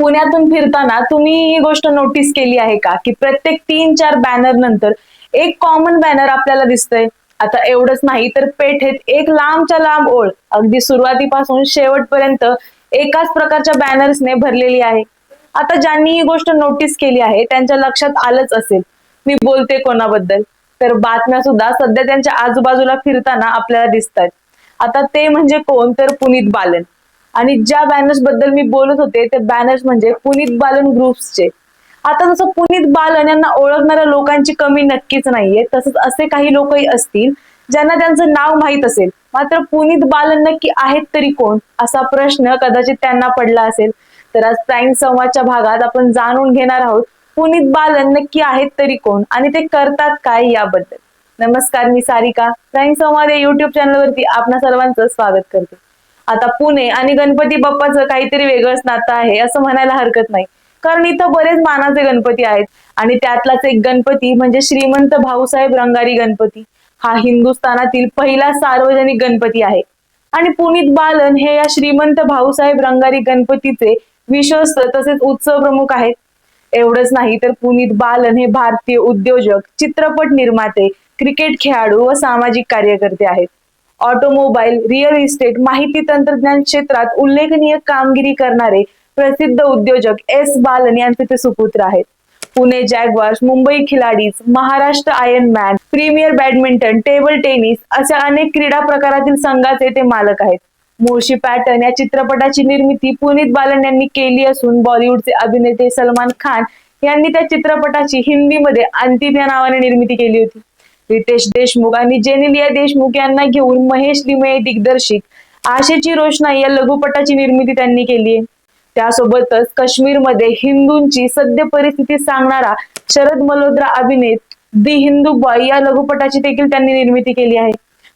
पुण्यातून फिरताना तुम्ही ही गोष्ट नोटीस केली आहे का? की प्रत्येक तीन चार बॅनर नंतर एक कॉमन बॅनर आपल्याला दिसतंय. आता एवढंच नाही तर पेठेत एक लांबच्या लांब ओळ. अगदी सुरुवातीपासून शेवटपर्यंत एकाच प्रकारच्या बॅनर्सने भरलेली आहे. आता ज्यांनी ही गोष्ट नोटीस केली आहे त्यांच्या लक्षात आलंच असेल. मी बोलते कोणाबद्दल. तर बातम्या सुद्धा सध्या त्यांच्या आजूबाजूला फिरताना आपल्याला दिसत आहेत आता ते म्हणजे कोण? तर पुनीत बालन. आणि ज्या बॅनर्सबद्दल मी बोलत होते ते बॅनर्स म्हणजे पुनीत बालन ग्रुप्सचे आता जसं पुनीत बालन यांना ओळखणाऱ्या लोकांची कमी नक्कीच नाहीये तसंच असे काही लोकही असतील ज्यांना त्यांचं नाव माहीत असेल. मात्र पुनीत बालन नक्की आहेत तरी कोण? असा प्रश्न कदाचित त्यांना पडला असेल. तर आज प्राईम संवादच्या भागात आपण जाणून घेणार आहोत पुनीत बालन नक्की आहेत तरी कोण? आणि ते करतात काय याबद्दल? नमस्कार मी सारिका. प्राईम संवाद या युट्यूब चॅनलवरती आपणा सर्वांचं स्वागत करते. आता पुणे आणि गणपती बाप्पाचं काहीतरी वेगळंच नातं आहे असं म्हणायला हरकत नाही. कारण इथं बरेच मानाचे गणपती आहेत आणि त्यातलाच एक गणपती म्हणजे श्रीमंत भाऊसाहेब रंगारी गणपती. हा हिंदुस्थानातील पहिला सार्वजनिक गणपती आहे. आणि पुनीत बालन हे या श्रीमंत भाऊसाहेब रंगारी गणपतीचे विश्वस्त तसेच उत्सव प्रमुख आहेत. एवढंच नाही तर पुनीत बालन हे भारतीय उद्योजक चित्रपट निर्माते क्रिकेट खेळाडू व सामाजिक कार्यकर्ते आहेत. ऑटोमोबाईल रिअल इस्टेट माहिती तंत्रज्ञान क्षेत्रात उल्लेखनीय कामगिरी करणारे प्रसिद्ध उद्योजक एस बालन यांचे ते सुपुत्र आहेत. Pune jaguars Mumbai Khiladis Maharashtra iron man premier badminton table tennis अशा अनेक क्रीडा प्रकारातील संघाचे ते मालक आहेत. मुळशी पॅटर्न या चित्रपटाची निर्मिती पुनीत बालन यांनी केली असून बॉलिवूडचे अभिनेते सलमान खान यांनी त्या चित्रपटाची हिंदीमध्ये अंतिम या नावाने निर्मिती केली होती. रितेश देशमुख आणि जेनेलिया देशमुख यांना घेऊन महेश लिमये दिग्दर्शित आशेची रोषणाई या लघुपटाची निर्मिती त्यांनी केली आहे. त्यासोबतच काश्मीरमध्ये हिंदूंची सद्य परिस्थिती सांगणारा शरद मल्होत्रा अभिनेत दी हिंदू बॉय या लघुपटाची देखील त्यांनी निर्मिती केली आहे.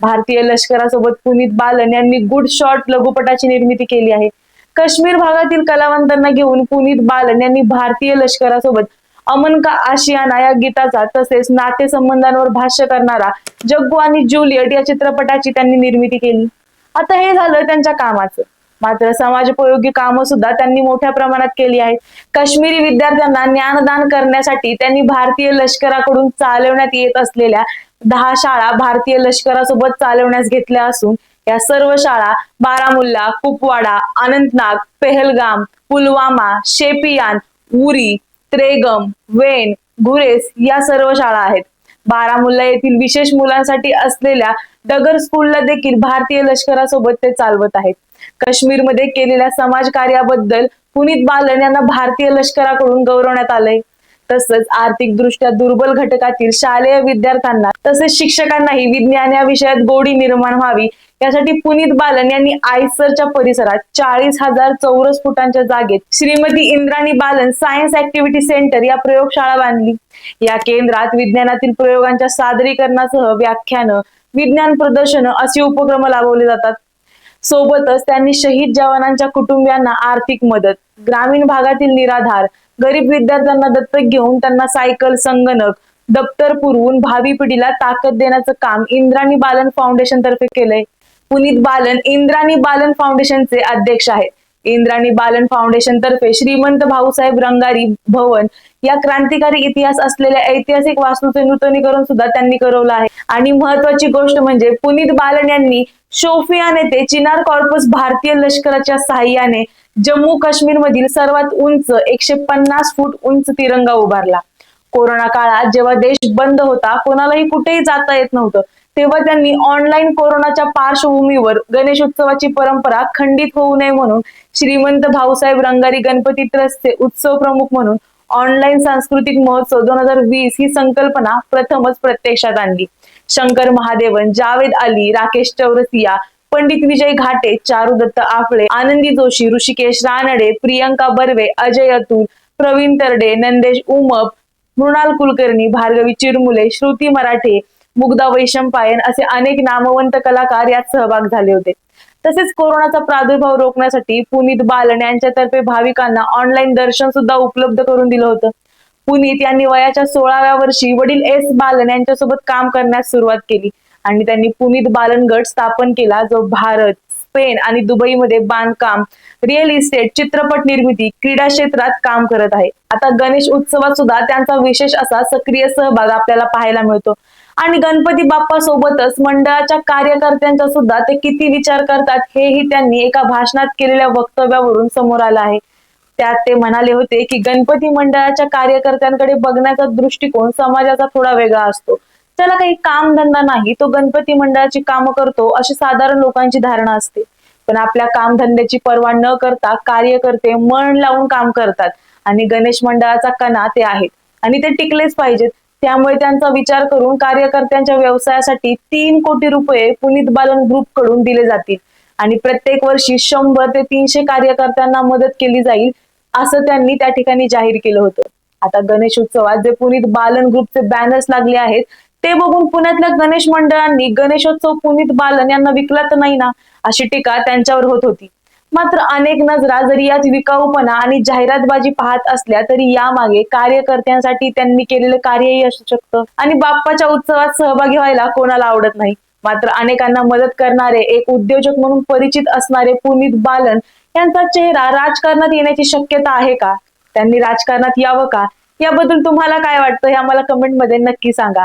भारतीय लष्करासोबत पुनीत बालन यांनी गुड शॉट लघुपटाची निर्मिती केली आहे. काश्मीर भागातील कलावंतांना घेऊन पुनीत बालन यांनी भारतीय लष्करासोबत अमन का आशियाना या गीताचा तसेच नातेसंबंधांवर भाष्य करणारा जग्गू आणि ज्युलियट या चित्रपटाची त्यांनी निर्मिती केली. आता हे झालं त्यांच्या कामाचं. मात्र समाजोपयोगी कामं सुद्धा त्यांनी मोठ्या प्रमाणात केली आहेत. काश्मीरी विद्यार्थ्यांना ज्ञानदान करण्यासाठी त्यांनी भारतीय लष्कराकडून चालवण्यात येत असलेल्या दहा शाळा भारतीय लष्करासोबत चालवण्यास घेतल्या असून या सर्व शाळा बारामुल्ला कुपवाडा अनंतनाग पेहलगाम पुलवामा शेपियान उरी त्रेगम वेन गुरेस या सर्व शाळा आहेत. बारामुल्ला येथील विशेष मुलांसाठी असलेल्या डगर स्कूलला देखील भारतीय लष्करासोबत ते चालवत आहेत. काश्मीरमध्ये केलेल्या समाज कार्याबद्दल पुनीत बालन यांना भारतीय लष्कराकडून गौरवण्यात आलंय. तसंच आर्थिक दृष्ट्या दुर्बल घटकातील शालेय विद्यार्थ्यांना तसेच शिक्षकांनाही विज्ञान या विषयात गोडी निर्माण व्हावी. यासाठी पुनीत बालन यांनी आयसरच्या परिसरात चाळीस हजार चौरस फुटांच्या जागेत Shrimati Indrani Balan science activity centre या प्रयोगशाळा बांधली. या केंद्रात विज्ञानातील प्रयोगांच्या सादरीकरणासह व्याख्यानं विज्ञान प्रदर्शन असे उपक्रम राबवले जातात. सोबतच त्यांनी शहीद जवानांच्या कुटुंबियांना आर्थिक मदत ग्रामीण भागातील निराधार गरीब विद्यार्थ्यांना दत्तक घेऊन त्यांना सायकल संगणक दप्तर पुरवून भावी पिढीला ताकद देण्याचं काम इंद्राणी बालन फाउंडेशन तर्फे केलंय. पुनीत बालन इंद्राणी बालन फाउंडेशनचे अध्यक्ष आहेत. इंद्राणी बालन फाउंडेशन तर्फे श्रीमंत भाऊसाहेब रंगारी भवन या क्रांतिकारी इतिहास असलेल्या ऐतिहासिक वास्तूचे नूतनीकरण सुद्धा त्यांनी करवलं आहे. आणि महत्वाची गोष्ट म्हणजे पुनीत बालन यांनी शोफियान येथे चिनार कॉर्पस भारतीय लष्कराच्या सहाय्याने जम्मू काश्मीर मधील सर्वात उंच एकशे पन्नास फूट उंच तिरंगा उभारला. कोरोना काळात जेव्हा देश बंद होता कोणालाही कुठेही जाता येत नव्हतं. तेव्हा त्यांनी ऑनलाईन कोरोनाच्या पार्श्वभूमीवर गणेशोत्सवाची परंपरा खंडित होऊ नये म्हणून श्रीमंत भाऊसाहेब रंगारी गणपती ट्रस्टचे उत्सव प्रमुख म्हणून ऑनलाईन सांस्कृतिक महोत्सव दोन हजार वीस ही संकल्पना प्रथमच प्रत्यक्षात आणली. शंकर महादेवन जावेद अली राकेश चौरसिया पंडित विजय घाटे चारू दत्त आफळे आनंदी जोशी ऋषिकेश रानडे प्रियंका बर्वे अजय अतुल प्रवीण तरडे नंदेश उमप मृणाल कुलकर्णी भार्गवी चिरमुले श्रुती मराठे मुग्धा वैशंपायन असे अनेक नामवंत कलाकार यात सहभाग झाले होते. तसेच कोरोनाचा प्रादुर्भाव रोखण्यासाठी पुनीत बालन यांच्यातर्फे भाविकांना ऑनलाईन दर्शन सुद्धा उपलब्ध करून दिलं होतं. पुनीत यांनी वयाच्या सोळाव्या वर्षी वडील एस बालन यांच्यासोबत काम करण्यास सुरुवात केली आणि त्यांनी पुनीत बालन गट स्थापन केला जो भारत स्पेन आणि दुबईमध्ये बांधकाम रिअल इस्टेट चित्रपट निर्मिती क्रीडा क्षेत्रात काम करत आहे. आता गणेश उत्सवात सुद्धा त्यांचा विशेष असा सक्रिय सहभाग आपल्याला पाहायला मिळतो. आणि गणपती बाप्पा सोबतच मंडळाच्या कार्यकर्त्यांचा सुद्धा ते किती विचार करतात हेही त्यांनी एका भाषणात केलेल्या वक्तव्यावरून समोर आलं आहे. त्यात ते म्हणाले होते की गणपती मंडळाच्या कार्यकर्त्यांकडे बघण्याचा दृष्टिकोन समाजाचा थोडा वेगळा असतो. त्याला काही काम धंदा नाही. तो गणपती मंडळाची कामं करतो अशी साधारण लोकांची धारणा असते. पण आपल्या कामधंद्याची पर्वा न करता कार्यकर्ते मन लावून काम करतात. आणि गणेश मंडळाचा कणा ते आहेत. आणि ते टिकलेच पाहिजेत. त्यामुळे त्यांचा विचार करून कार्यकर्त्यांच्या व्यवसायासाठी तीन कोटी रुपये पुनीत बालन ग्रुपकडून दिले जातील. आणि प्रत्येक वर्षी शंभर ते तीनशे कार्यकर्त्यांना मदत केली जाईल असं त्यांनी त्या ठिकाणी जाहीर केलं होतं. आता गणेश उत्सवात जे पुनीत बालन ग्रुपचे बॅनर्स लागले आहेत ते बघून पुण्यातल्या गणेश मंडळांनी गणेशोत्सव पुनीत बालन यांना विकला तर नाही ना अशी टीका त्यांच्यावर होत होती. मात्र अनेक नजरा जरी यात विकाऊपणा आणि जाहिरातबाजी पाहत असल्या तरी यामागे कार्यकर्त्यांसाठी त्यांनी केलेलं कार्यही असू शकतं. आणि बाप्पाच्या उत्सवात सहभागी व्हायला कोणाला आवडत नाही. मात्र अनेकांना मदत करणारे एक उद्योजक म्हणून परिचित असणारे पुनीत बालन यांचा चेहरा राजकारणात येण्याची शक्यता आहे का? त्यांनी राजकारणात यावं का? याबद्दल तुम्हाला काय वाटतं? हे आम्हाला कमेंटमध्ये नक्की सांगा.